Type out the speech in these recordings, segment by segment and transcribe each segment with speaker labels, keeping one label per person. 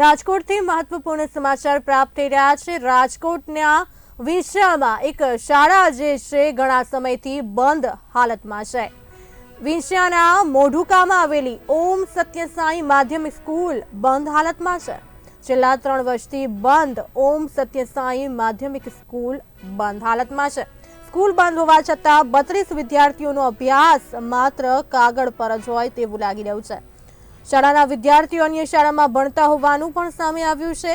Speaker 1: રાજકોટથી મહત્વપૂર્ણ સમાચાર પ્રાપ્ત થઈ રહ્યા છે. રાજકોટના વિંછિયામાં એક શાળા જે છે, ઘણા સમયથી બંધ હાલતમાં છે. વિંછિયાના મોઢુકામાં આવેલી ઓમ સત્યસાઈ માધ્યમિક સ્કૂલ બંધ હાલતમાં છે. છેલ્લા ત્રણ વર્ષથી બંધ ઓમ સત્યસાઈ માધ્યમિક સ્કૂલ બંધ હાલતમાં છે. સ્કૂલ બંધ હોવા છતાં બત્રીસ વિદ્યાર્થીઓનો અભ્યાસ માત્ર કાગળ પર જ હોય તેવું લાગી રહ્યું છે. શાળાના વિદ્યાર્થીઓ અન્ય શાળામાં ભણતા હોવાનું પણ સામે આવ્યું છે.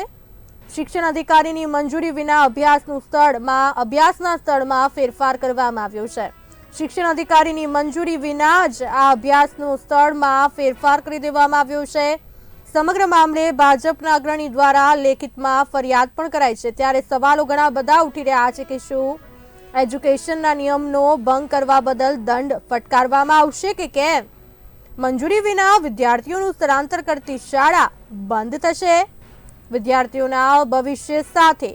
Speaker 1: શિક્ષણ અધિકારીની મંજૂરી વિના અભ્યાસનું સ્થળમાં અભ્યાસના સ્થળમાં ફેરફાર કરવામાં આવ્યો છે. શિક્ષણ અધિકારીની મંજૂરી વિના જ આ અભ્યાસનું સ્થળમાં ફેરફાર કરી દેવામાં આવ્યો છે. સમગ્ર મામલે ભાજપના અગ્રણી દ્વારા લેખિતમાં ફરિયાદ પણ કરાઈ છે. ત્યારે સવાલો ઘણા બધા ઉઠી રહ્યા છે કે શું એજ્યુકેશનના નિયમનો ભંગ કરવા બદલ દંડ ફટકારવામાં આવશે કે કેમ? મંજૂરી વિના વિદ્યાર્થીઓનું સ્થળાંતર કરતી શાળા બંધ થશે. વિદ્યાર્થીઓના ભવિષ્ય સાથે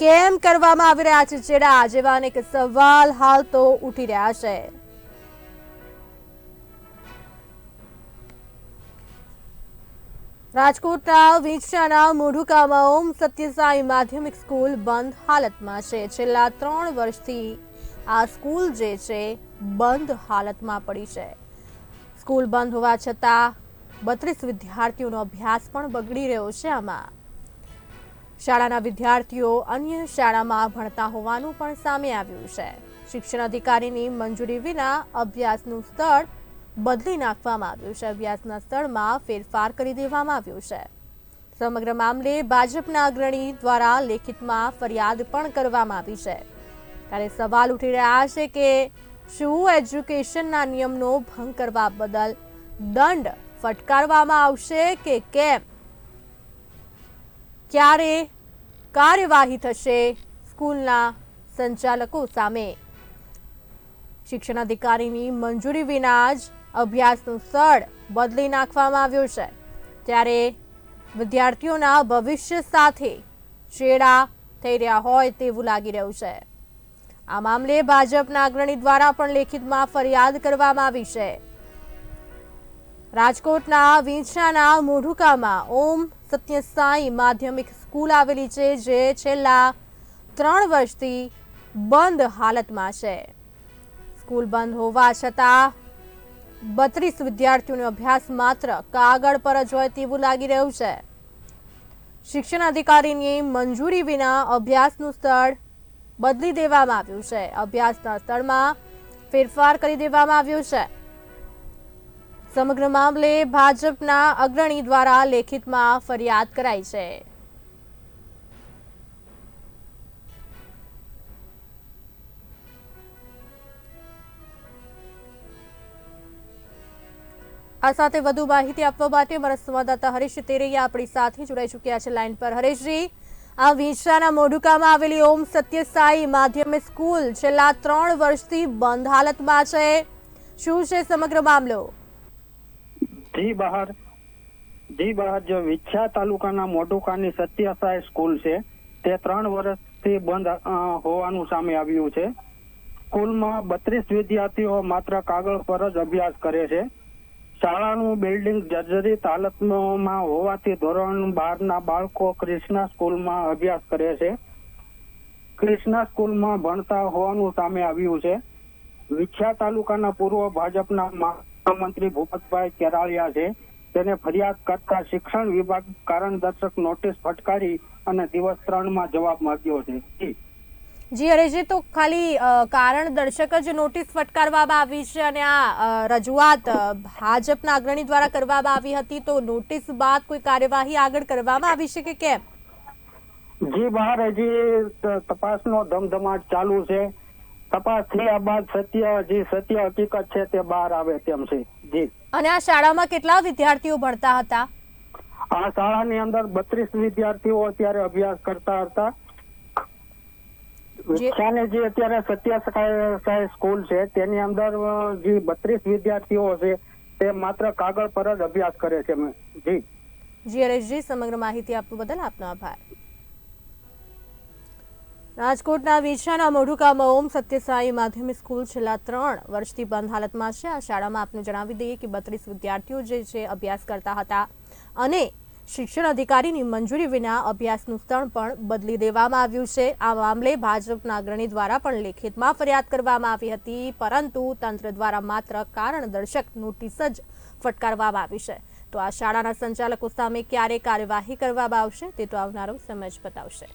Speaker 1: કેમ કરવામાં આવી રહ્યા છે ચેડા જેવા અનેક સવાલ હાલ તો ઉઠી રહ્યા છે. રાજકોટના વીંછાના મોઢુકામાં સત્યસાઈ માધ્યમિક સ્કૂલ બંધ હાલતમાં છે. છેલ્લા ત્રણ વર્ષથી આ સ્કૂલ જે છે, બંધ હાલતમાં પડી છે. સ્કૂલ બંધ હોવા છતાં બત્રીસ વિદ્યાર્થીઓનો અભ્યાસ પણ બગડી રહ્યો છે આમાં. શાળાના વિદ્યાર્થીઓ અન્ય શાળામાં ભણતા હોવાનું પણ સામે આવ્યું છે. શિક્ષણ અધિકારીની મંજૂરી વિના અભ્યાસનું સ્થળ બદલી નાખવામાં આવ્યું છે. અભ્યાસના સ્થળમાં ફેરફાર કરી દેવામાં આવ્યું છે. સમગ્ર મામલે ભાજપના અગ્રણી દ્વારા લેખિતમાં ફરિયાદ પણ કરવામાં આવી છે. ત્યારે સવાલ ઉઠી રહ્યા છે કે શું એજ્યુકેશનના નિયમનો ભંગ કરવા બદલ દંડ ફટકારવામાં આવશે કે કેમ? ક્યારે કાર્યવાહી થશે સ્કૂલના સંચાલકો સામે? શિક્ષણ અધિકારીની મંજૂરી વિના જ અભ્યાસનું સ્થળ બદલી નાખવામાં આવ્યું છે. ત્યારે વિદ્યાર્થીઓના ભવિષ્ય સાથે ચેડા થઈ રહ્યા હોય તેવું લાગી રહ્યું છે. આ મામલે ભાજપના અગ્રણી દ્વારા પણ લેખિતમાં ફરિયાદ કરવામાં આવી છે. રાજકોટના વિંછાના મોઢુકામાં ઓમ સત્યસાઈ માધ્યમિક સ્કૂલ આવેલી છે, જે છેલ્લા ત્રણ વર્ષથી બંધ હાલતમાં છે. સ્કૂલ બંધ હોવા છતાં બત્રીસ વિદ્યાર્થીઓનો અભ્યાસ માત્ર કાગળ પર જ હોય તેવું લાગી રહ્યું છે. શિક્ષણ અધિકારીની મંજૂરી વિના અભ્યાસનું સ્થળ બદલી દેવામાં આવ્યું છે. અભ્યાસના સ્થળમાં ફેરફાર કરી દેવામાં આવ્યું છે. સમગ્ર મામલે ભાજપના અગ્રણી દ્વારા લેખિતમાં ફરિયાદ કરાઈ છે. આ સાથે વધુ માહિતી આપવા માટે અમારા સંવાદદાતા હરીશ તેરૈયા આપણી સાથે જોડાઈ ચૂક્યા છે. લાઈન પર. હરેશજી. આ વિંછાના મોઢુકામાં આવેલી ઓમ સત્યસાઈ માધ્યમિક સ્કૂલ છેલ્લા ત્રણ વર્ષથી બંધ હાલતમાં છે. શું છે સમગ્ર મામલો?
Speaker 2: જી બહાર. જી બહાર, જો વિછા તાલુકાના મોઢુકાની સત્યસાઈ સ્કૂલ છે, તે ત્રણ વર્ષથી બંધ હોવાનું સામે આવ્યું છે. સ્કૂલમાં બત્રીસ વિદ્યાર્થીઓ માત્ર કાગળ પર જ અભ્યાસ કરે છે. શાળાનું બિલ્ડિંગ જર્જરિત હાલતમાં હોવાથી ધોરણ બારના બાળકો ક્રિષ્ના સ્કૂલમાં અભ્યાસ કરે છે. ક્રિષ્ના સ્કૂલમાં ભણતા હોવાનું સામે આવ્યું છે. વિખ્યા તાલુકાના પૂર્વ ભાજપના મહામંત્રી ભૂપતભાઈ કેરાળિયા છે. તેને ફરિયાદ કરતા શિક્ષણ વિભાગ કારણ દર્શક નોટિસ ફટકારી અને દિવસ ત્રણમાં જવાબ માંગ્યો છે. જી.
Speaker 1: જી હરેશજી તો ખાલી કારણ દર્શક જ નોટિસ ફટકારવામાં આવી છે અને આ રજૂઆત ભાજપના અગ્રણી દ્વારા કરવામાં આવી હતી તો નોટિસ બાદ કોઈ કાર્યવાહી આગળ કરવામાં આવી છે કે કેમ?
Speaker 2: જી બહાર હજી તપાસનો ધમધમાટ ચાલુ છે. તપાસ થયા બાદ સત્ય જે સત્ય હકીકત છે તે બહાર આવે તેમ છે. જી.
Speaker 1: અને આ શાળામાં કેટલા વિદ્યાર્થીઓ ભણતા હતા?
Speaker 2: આ શાળાની અંદર બત્રીસ વિદ્યાર્થીઓ અત્યારે અભ્યાસ કરતા હતા. વિખ્યાને જે અત્યારે સત્યાસાઈ સ્કૂલ છે તેની અંદર જે બત્રીસ વિદ્યાર્થીઓ છે તે માત્ર કાગળ પર જ અભ્યાસ કરે છે જી.
Speaker 1: જી હરેશજી સમગ્ર માહિતી આપવા બદલ આપનો આભાર. રાજકોટના વિછાના મોઢુકામાં ઓમ સત્યસાઈ માધ્યમિક સ્કૂલ છેલ્લા ત્રણ વર્ષથી બંધ હાલતમાં છે. આ શાળામાં આપને જણાવી દઈએ કે બત્રીસ વિદ્યાર્થીઓ જે છે અભ્યાસ કરતા હતા અને શિક્ષણ અધિકારીની મંજૂરી વિના અભ્યાસનું સ્થળ પણ બદલી દેવામાં આવ્યું છે. આ મામલે ભાજપના અગ્રણી દ્વારા પણ લેખિતમાં ફરિયાદ કરવામાં આવી હતી, પરંતુ તંત્ર દ્વારા માત્ર કારણદર્શક નોટિસ જ ફટકારવામાં આવી છે. તો આ શાળાના સંચાલકો સામે ક્યારે કાર્યવાહી કરવામાં આવશે તે તો આવનારો સમય બતાવશે.